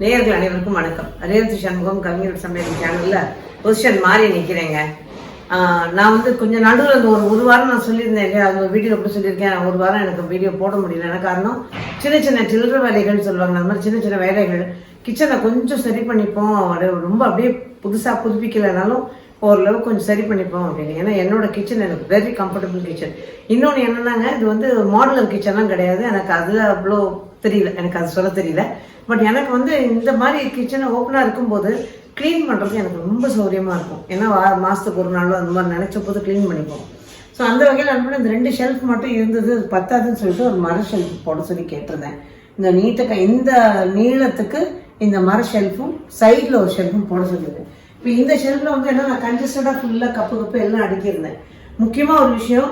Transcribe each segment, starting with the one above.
நேயர்கள் அனைவருக்கும் வணக்கம். ரேவதி சண்முகம் கவிஞர் சமையல் சேனலில் பொசிஷன் மாறி நிற்கிறேங்க நான் வந்து கொஞ்சம் நடுவில் அந்த ஒரு ஒரு வாரம் நான் சொல்லியிருந்தேன். இல்லையா அது வீடியோ கூட சொல்லியிருக்கேன். ஒரு வாரம் எனக்கு வீடியோ போட முடியல. என்ன காரணம்? சின்ன சின்ன சில்லற வேலைகள் சொல்லுவாங்க. அந்த மாதிரி சின்ன சின்ன வேலைகள். கிச்சனை கொஞ்சம் சரி பண்ணிப்போம். ரொம்ப அப்படியே புதுசாக புதுப்பிக்கலைனாலும் ஓரளவு கொஞ்சம் சரி பண்ணிப்போம் அப்படின்னு. ஏன்னா என்னோட கிச்சன் எனக்கு வெரி கம்ஃபர்டபுள் கிச்சன் இன்னொன்று என்னன்னாங்க இது வந்து மாடுலர் கிச்சன்லாம் கிடையாது. எனக்கு அதில் அவ்வளோ தெரியல எனக்கு அது சொல்ல தெரியல. பட் எனக்கு வந்து இந்த மாதிரி கிச்சனை ஓப்பனாக இருக்கும்போது க்ளீன் பண்ணுறது எனக்கு ரொம்ப சௌரியமாக இருக்கும். ஏன்னா வா மாதத்துக்கு ஒரு நாளோ அந்த மாதிரி நினச்ச போது க்ளீன் பண்ணிப்போம். ஸோ அந்த வகையில் அனுப்பின இந்த ரெண்டு ஷெல்ஃப் மட்டும் இருந்தது அது பத்தாதுன்னு சொல்லிட்டு ஒரு மர ஷெல்ஃப் போட சொல்லி கேட்டிருந்தேன். இந்த நீட்டக்க இந்த நீளத்துக்கு இந்த மர ஷெல்ஃபும் சைடில் ஒரு ஷெல்ஃபும் போட சொல்லியிருந்தேன் இப்போ இந்த ஷெல்ஃபில் வந்து என்ன நான் கன்ஜஸ்டடாக ஃபுல்லாக கப்பு கப்பு எல்லாம் அடுக்கியிருந்தேன். முக்கியமாக ஒரு விஷயம்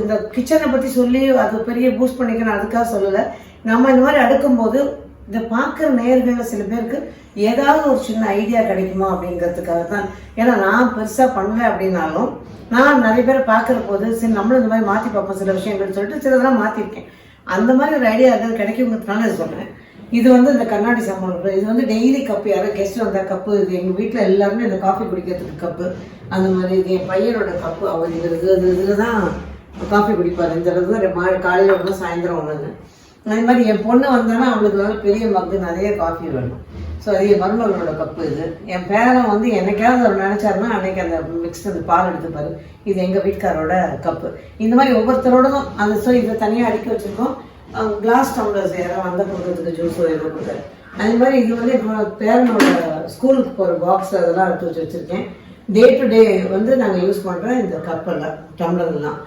இந்த கிச்சனை பற்றி சொல்லி அது பெரிய பூஸ்ட் பண்ணிக்கணும் அதுக்காக சொல்லலை. நம்ம இந்த மாதிரி அடுக்கும்போது இதை பார்க்குற நேர்களில் சில பேருக்கு ஏதாவது ஒரு சின்ன ஐடியா கிடைக்குமா அப்படிங்கிறதுக்காக தான் ஏன்னா நான் பெருசாக பண்ணல அப்படின்னாலும் நான் நிறைய பேரை பார்க்குற போது சரி நம்மளும் இந்த மாதிரி மாற்றி பார்ப்போம் சில விஷயங்கள் சொல்லிட்டு சிலதெல்லாம் மாற்றிருக்கேன் அந்த மாதிரி ஒரு ஐடியா ஏதாவது கிடைக்குங்கிறதுனால இது சொல்கிறேன் இது வந்து இந்த கண்ணாடி சாமான் இது வந்து டெய்லி கப்பு யாராவது கெஸ்ட் வந்தால் கப்பு இது எங்கள் வீட்டில் எல்லாருமே இந்த காஃபி குடிக்கிறதுக்கு கப்பு அந்த மாதிரி இது என் பையனோட கப்பு அவர் இது இது இதில் தான் காஃபி குடிப்பாருங்கிறது இந்த மா காலையில் ஒன்று சாயந்தரம் ஒன்றுங்க அதே மாதிரி என் பொண்ணு வந்தாலும் அவளுக்கு நல்ல பெரிய மக்கு நிறைய காஃபி வேணும். ஸோ அது என் மருமகளோட கப்பு இது. என் பேரன் வந்து என்னைக்காவது அவர் நினச்சாருன்னா அன்னைக்கு அந்த மிக்ஸ் அந்த பால் எடுத்துப்பாரு. இது எங்கள் வீட்டுக்காரோட கப்பு. இந்த மாதிரி ஒவ்வொருத்தரோடதும் அந்த ஸோ இதை தனியாக அடுக்கி வச்சுருக்கோம். கிளாஸ் டம்ளர்ஸ் யாராவது வந்த கொடுக்கறதுக்கு ஜூஸோ எதோ கொடுத்தாரு. அதே மாதிரி இது வந்து என்னோட பேரனோட ஸ்கூலுக்கு போகிற பாக்ஸ் அதெல்லாம் எடுத்து வச்சு வச்சுருக்கேன். டே டு டே வந்து நாங்கள் யூஸ் பண்ணுற இந்த கப்பெல்லாம் டம்ளர்லாம்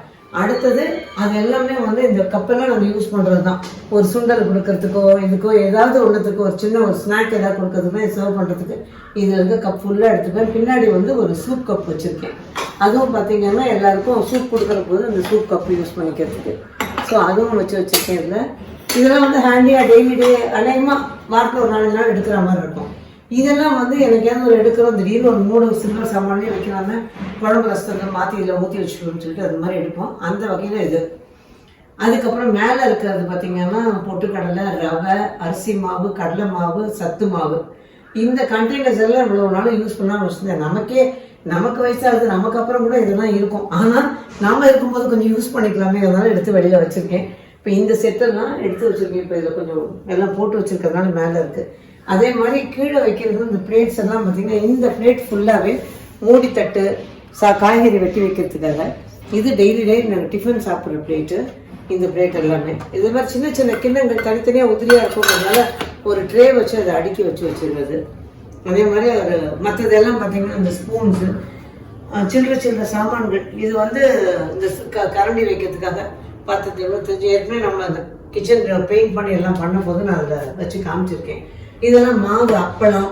அடுத்தது அது எல்லாமே வந்து இந்த கப்பெல்லாம் நம்ம யூஸ் பண்ணுறது தான் ஒரு சுண்டல் கொடுக்கறதுக்கோ இதுக்கோ ஏதாவது ஒன்றுத்துக்கு ஒரு சின்ன ஒரு ஸ்நாக் ஏதாவது கொடுக்கறதுக்கு சர்வ் பண்ணுறதுக்கு இது வந்து கப் ஃபுல்லாக எடுத்துப்பேன். பின்னாடி வந்து ஒரு சூப் கப் வச்சுருக்கேன். அதுவும் பார்த்தீங்கன்னா எல்லாருக்கும் சூப் கொடுக்குற போது அந்த சூப் கப் யூஸ் பண்ணிக்கிறதுக்கு. ஸோ அதுவும் வச்சு வச்சுருக்கேன் இதில். இதெல்லாம் வந்து ஹேண்டியாக டெய்லி டே அநேகமாக வாரத்தில் ஒரு நாலஞ்சு நாள் எடுக்கிற மாதிரி இருக்கும். இதெல்லாம் வந்து எனக்கு ஒரு எடுக்கிறோம். திடீர்னு ஒரு மூணு சில்வர் சாமான்லேயே வைக்கலாம்னு குழம்பு ரசத்தை மாற்றி இதில் ஊற்றி வச்சுக்கணும்னு சொல்லிட்டு அது மாதிரி எடுப்போம். அந்த வகையில் இது. அதுக்கப்புறம் மேலே இருக்கிறது பார்த்தீங்கன்னா பொட்டுக்கடலை ரவை அரிசி மாவு கடலை மாவு சத்து மாவு. இந்த கண்டெய்னர்ஸ் எல்லாம் இவ்வளோ நாளும் யூஸ் பண்ணாமல் வச்சுருந்தேன். நமக்கே நமக்கு வயசாகுது நமக்கு அப்புறம் கூட இதெல்லாம் இருக்கும். ஆனால் நாம் இருக்கும்போது கொஞ்சம் யூஸ் பண்ணிக்கலாமே அதனால எடுத்து வெளியில் வச்சுருக்கேன். இப்போ இந்த செட்டெல்லாம் எடுத்து வச்சுருக்கேன். இப்போ இதில் கொஞ்சம் எல்லாம் போட்டு வச்சுருக்கிறதுனால மேலே இருக்குது அதே மாதிரி கீழே வைக்கிறது இந்த பிளேட்ஸ் எல்லாம் பார்த்தீங்கன்னா இந்த பிளேட் ஃபுல்லாகவே மூடி தட்டு சா காய்கறி வெட்டி வைக்கிறதுக்காக இது டெய்லி டெய்லி நாங்கள் டிஃபன் சாப்பிட்ற பிளேட்டு இந்த பிளேட் எல்லாமே. இது மாதிரி சின்ன சின்ன கிண்ணங்கள் தனித்தனியாக உதிரியாக இருக்கிறதுனால ஒரு ட்ரே வச்சு அதை அடுக்கி வச்சு வச்சிருக்கிறது அதே மாதிரி ஒரு மற்றதெல்லாம் பார்த்தீங்கன்னா இந்த ஸ்பூன்ஸு சில்லற சில்லற சாமான்கள். இது வந்து இந்த க- கரண்டி வைக்கிறதுக்காக பத்து இருபத்தஞ்சு ஏற்கனவே நம்ம அந்த கிச்சன் பெயிண்ட் பண்ணி எல்லாம் பண்ணும்போது போது நான் அதில் வச்சு காமிச்சிருக்கேன். இதெல்லாம் மாவு அப்பளம்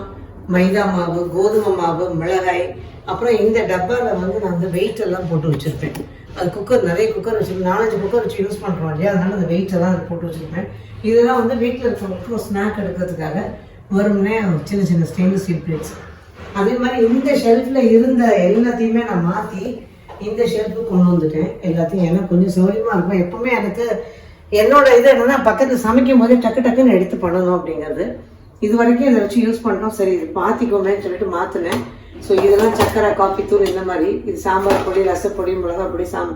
மைதா மாவு கோதுமை மாவு மிளகாய். அப்புறம் இந்த டப்பாவில் வந்து நான் வந்து வெயிட் எல்லாம் போட்டு வச்சுருப்பேன். அது குக்கர் நிறைய குக்கர் வச்சுருப்பேன். நாலஞ்சு குக்கர் வச்சு யூஸ் பண்ணுறோம் இல்லையா? அதனால அந்த வெயிட் எல்லாம் போட்டு வச்சுருப்பேன். இதெல்லாம் வந்து வீட்டில் இருக்கிறவங்களுக்கு ஒரு ஸ்நாக் எடுக்கிறதுக்காக வரும்னே சின்ன சின்ன ஸ்டெயின்லெஸ் ஸ்டீல் பிளேட்ஸ் அதே மாதிரி இந்த ஷெல்ஃபில் இருந்த எல்லாத்தையுமே நான் மாற்றி இந்த ஷெல்ஃபு கொண்டு வந்துட்டேன். எல்லாத்தையும் ஏன்னா கொஞ்சம் சௌரியமாக இருக்கும். எப்பவுமே எனக்கு என்னோட இது என்னன்னா பக்கத்தில் சமைக்கும் போது டக்கு டக்குன்னு எடுத்து பண்ணணும் அப்படிங்கிறது. இது வரைக்கும் இதை வச்சு யூஸ் பண்ணோம் சரி இது மாற்றிக்கோமேன்னு சொல்லிட்டு மாற்றினேன் ஸோ இதெல்லாம் சக்கரை காஃபி தூள் இந்த மாதிரி இது சாம்பார் பொடி ரசப்பொடி மிளகா பொடி சாம்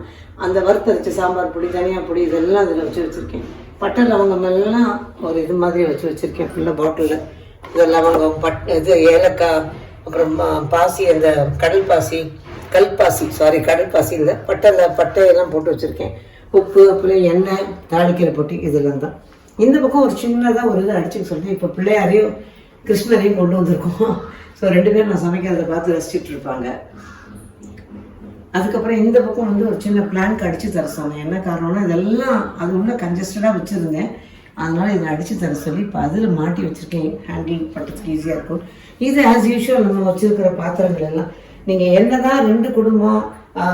அந்த வறுத்தரைச்ச சாம்பார் பொடி தனியா பொடி இதெல்லாம் அதில் வச்சு வச்சுருக்கேன். பட்டை லவங்கம் எல்லாம் ஒரு இது மாதிரி வச்சு வச்சுருக்கேன் ஃபுல்லாக பாட்டிலில் இது லவங்கம் பட் இது ஏலக்காய் அப்புறம் பாசி அந்த கடல் பாசி கல்பாசி சாரி கடல் பாசி இல்லை பட்டை பட்டையெல்லாம் போட்டு வச்சுருக்கேன். உப்பு அப்புறம் எண்ணெய் தாளிக்கிற பொட்டி இதெல்லாம் தான். இந்த பக்கம் ஒரு சின்னதாக ஒரு இது அடிச்சுக்க சொல்லிட்டு இப்போ பிள்ளையாரையும் கிருஷ்ணரையும் கொண்டு வந்திருக்கோம். ஸோ ரெண்டு பேரும் நான் சமைக்கிறத பார்த்து ரசிச்சிட்டு இருப்பாங்க. அதுக்கப்புறம் இந்த பக்கம் வந்து ஒரு சின்ன பிளான்க் அடிச்சு தர சொன்னேன். என்ன காரணம்னா இதெல்லாம் அது உள்ள கன்ஜஸ்டடாக வச்சுருந்தேன் அதனால் இதை அடித்து தர சொல்லி இப்போ அதில் மாட்டி வச்சிருக்கேன். ஹேண்டில் பண்ணுறதுக்கு ஈஸியாக இருக்கும். இது ஆஸ் யூஷுவல் நம்ம வச்சுருக்கிற பாத்திரங்கள் எல்லாம். நீங்கள் என்னதான் ரெண்டு குடும்பம்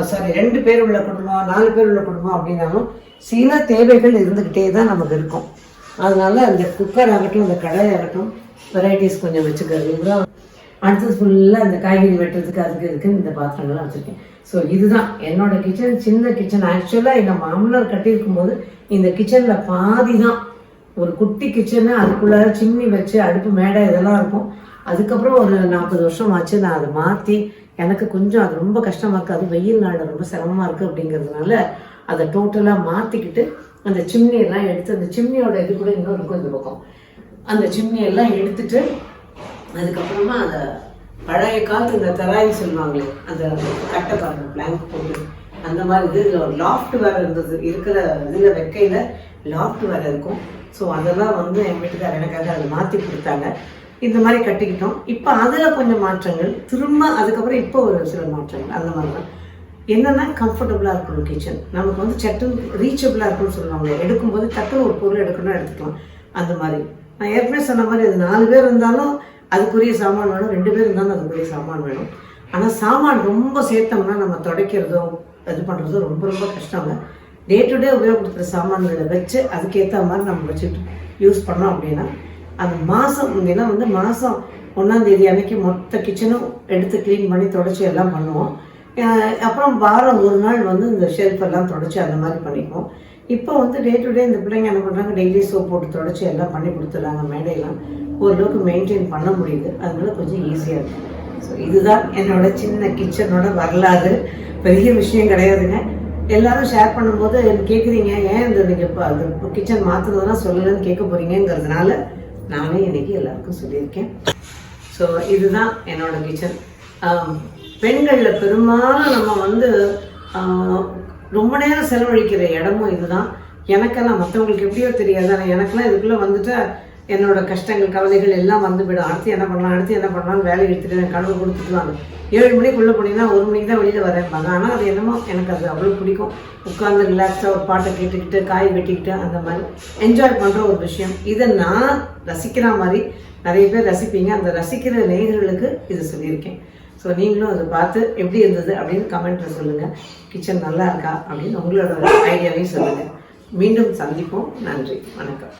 சாரி ரெண்டு பேர் உள்ள குடும்பம் நாலு பேர் உள்ள குடும்பம் அப்படின்னாலும் சில தேவைகள் இருந்துக்கிட்டே தான் நமக்கு இருக்கும். அதனால அந்த குக்கர் ஆகட்டும் அந்த கடாய் ஆகட்டும் வெரைட்டிஸ் கொஞ்சம் வச்சுக்கிறது இதுதான் அடுத்தது ஃபுல்லாக இந்த காய்கறி வெட்டுறதுக்கு அதுக்கு இதுக்கு இந்த பாத்திரங்கள்லாம் வச்சுருக்கேன். ஸோ இதுதான் என்னோட கிச்சன் சின்ன கிச்சன் ஆக்சுவலாக எங்கள் மாமனார் கட்டியிருக்கும் போது இந்த கிச்சனில் பாதி தான் ஒரு குட்டி கிச்சனு அதுக்குள்ளார சிம்னி வச்சு அடுப்பு மேடை இதெல்லாம் இருக்கும். அதுக்கப்புறம் ஒரு நாற்பது வருஷம் ஆச்சு நான் அதை மாற்றி எனக்கு கொஞ்சம் அது ரொம்ப கஷ்டமாக இருக்குது அது வெயில் நாளில் ரொம்ப சிரமமாக இருக்குது அப்படிங்கிறதுனால அதை டோட்டலாக மாற்றிக்கிட்டு அந்த சிம்னி எல்லாம் எடுத்து அந்த சிம்னியோட இது கூட இன்னும் இருக்கும் இந்த பக்கம். அந்த சிம்னி எல்லாம் எடுத்துட்டு அதுக்கப்புறமா அந்த பழைய காலத்து இந்த தராய் சொல்லுவாங்களே அந்த கட்டை பாருங்க பிளாங்க் போட்டு. அந்த மாதிரி இது இதில் ஒரு லாஃப்ட் வேற இருந்தது இருக்கிற இதில் வெக்கையில் லாஃப்ட் வேற இருக்கும். ஸோ அதெல்லாம் வந்து என் வீட்டுக்காரர் எனக்காக அதை மாற்றி கொடுத்தாங்க. இந்த மாதிரி கட்டிக்கிட்டோம். இப்போ அதில் கொஞ்சம் மாற்றங்கள். திரும்ப அதுக்கப்புறம் இப்போ ஒரு சில மாற்றங்கள். அந்த மாதிரி தான் என்னென்னா கம்ஃபர்டபுளாக இருக்கணும் கிச்சன் நமக்கு வந்து சட்டுன்னு ரீச்சபிளாக இருக்கும்னு சொல்லுவாங்க எடுக்கும்போது டக்குன்னு ஒரு பொருள் எடுக்கணும் எடுத்துக்கலாம். அந்த மாதிரி. நான் ஏற்கனவே சொன்ன மாதிரி அது நாலு பேர் இருந்தாலும் அதுக்குரிய சாமான் வேணும் ரெண்டு பேர் இருந்தாலும் அதுக்குரிய சாமான் வேணும். ஆனால் சாமான் ரொம்ப சேர்த்தோம்னா நம்ம துடைக்கிறதோ இது பண்ணுறதோ ரொம்ப ரொம்ப கஷ்டங்க டே டு டே உபயோகப்படுத்துகிற சாமான்களை வச்சு அதுக்கேற்ற மாதிரி நம்ம வச்சுட்டு யூஸ் பண்ணோம் அப்படின்னா அந்த மாதம் ஏன்னா வந்து மாதம் ஒன்றாந்தேதி அன்னைக்கு மொத்த கிச்சனும் எடுத்து க்ளீன் பண்ணி தொடச்சி எல்லாம் பண்ணுவோம். அப்புறம் வாரம் ஒரு நாள் வந்து இந்த ஷெல்ஃபெல்லாம் தொடச்சி அந்த மாதிரி பண்ணிக்குவோம். இப்போ வந்து டே டு டே இந்த பிள்ளைங்க என்ன பண்ணுறாங்க டெய்லி சோப் போட்டு தொடச்சி எல்லாம் பண்ணி கொடுத்துட்றாங்க. மேடையெல்லாம் ஓரளவுக்கு மெயின்டைன் பண்ண முடியுது. அதனால கொஞ்சம் ஈஸியாக இருக்குது ஸோ இதுதான் என்னோட சின்ன கிச்சனோட வரலாறு. பெரிய விஷயம் கிடையாதுங்க. எல்லாரும் ஷேர் பண்ணும்போது கேட்குறீங்க ஏன் இந்த நீங்கள் இப்போ அது கிச்சன் மாற்றுறதெல்லாம் சொல்லலன்னு கேட்க போகிறீங்கிறதுனால நானே இன்னைக்கு எல்லாருக்கும் சொல்லியிருக்கேன். ஸோ இதுதான் என்னோட கிச்சன் பெண்களில் பெரும்பாலும் நம்ம வந்து ரொம்ப நேரம் செலவழிக்கிற இடமும் இதுதான். எனக்கெல்லாம் மற்றவங்களுக்கு எப்படியோ தெரியாது. ஆனால் எனக்கெல்லாம் இதுக்குள்ளே வந்துட்டு என்னோட கஷ்டங்கள் கவலைகள் எல்லாம் வந்துவிடும் அடுத்து என்ன பண்ணலாம் அடுத்து என்ன பண்ணலாம்னு வேலையை எடுத்துட்டு கடவுள் கனவு கொடுத்துட்டுவாங்க. ஏழு மணிக்குள்ளே போனீங்கன்னா ஒரு மணிக்கு தான் வெளியில் வரேன்பாங்க. ஆனால் அது என்னமோ எனக்கு அது அவ்வளோ பிடிக்கும். உட்காந்து ரிலாக்ஸாக ஒரு பாட்டை கேட்டுக்கிட்டு காய் வெட்டிக்கிட்டு அந்த மாதிரி என்ஜாய் பண்ணுற ஒரு விஷயம். இதை நான் ரசிக்கிற மாதிரி நிறைய பேர் ரசிப்பீங்க. அந்த ரசிக்கிற நேயர்களுக்கு இது சொல்லியிருக்கேன். ஸோ நீங்களும் அதை பார்த்து எப்படி இருந்தது அப்படின்னு கமெண்ட்டில் சொல்லுங்கள் கிச்சன் நல்லா இருக்கா அப்படின்னு உங்களோட ஐடியாவையும் சொல்லுங்கள் மீண்டும் சந்திப்போம். நன்றி. வணக்கம்.